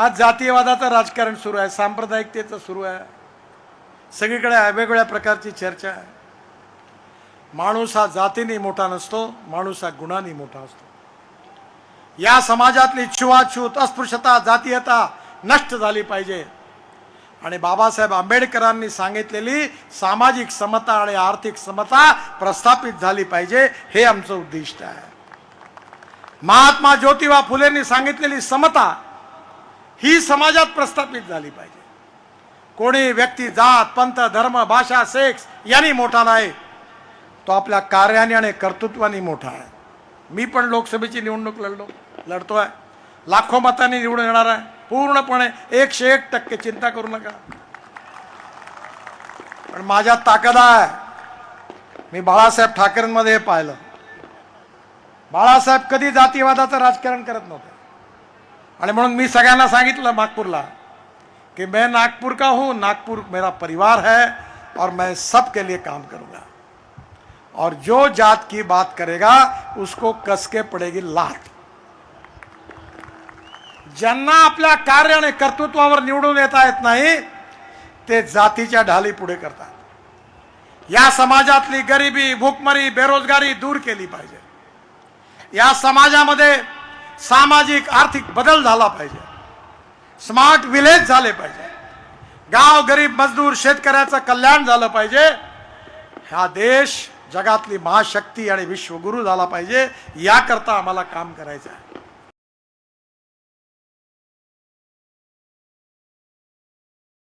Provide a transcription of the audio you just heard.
आज जातीयवादाचं राजकारण सुरू आहे सांप्रदायिकतेचं सुरू आहे. सगळीकडे वेगवेगळ्या प्रकारची चर्चा आहे. माणूस हा जातीने मोठा नसतो माणूस हा गुणाने मोठा असतो. या समाजातली छुवाछूत अस्पृश्यता जातीयता नष्ट झाली पाहिजे. आणि बाबासाहेब आंबेडकरांनी सांगितलेली सामाजिक समता आणि आर्थिक समता प्रस्थापित झाली पाहिजे हे आमचं उद्दिष्ट आहे. महात्मा ज्योतिबा फुलेंनी सांगितलेली समता ही समाजात प्रस्थापित झाली पाहिजे. कोणी व्यक्ती जात पंथ धर्म भाषा सेक्स यांनी मोठा नाही. तो आपल्या कार्याने आणि कर्तृत्वाने मोठा आहे. मी पण लोकसभेची निवडणूक लढलो आहे लाखो मतांनी निवडून येणार आहे. पूर्णपणे एकशे एक टक्के चिंता करू नका. पण माझ्या ताकद आहे. मी बाळासाहेब ठाकरेंमध्ये हे पाहिलं. बाळासाहेब कधी जातीवादाचं राजकारण करत नव्हते. मी सगळ्यांना सांगितलं नागपूरला कि मैं नागपुर का हूँ, नागपुर मेरा परिवार है और मैं सबके लिए काम करूँगा। और जो जात की बात करेगा, उसको कसके पड़ेगी लात ज्यांना आपल्या कार्य येता येत नाही, ते जातीच्या ढाली पुढे करतात. या समाजातली गरिबी, भूकमरी, बेरोजगारी दूर केली पाहिजे. या समाजामध्ये सामाजिक आर्थिक बदल झाला पाहिजे. स्मार्ट विलेज झाले पाहिजे. गाव गरीब मजदूर शेतकऱ्याचं कल्याण झालं पाहिजे. हा देश जगातली महाशक्ती आणि विश्वगुरू झाला पाहिजे. याकरता आम्हाला काम करायचं आहे.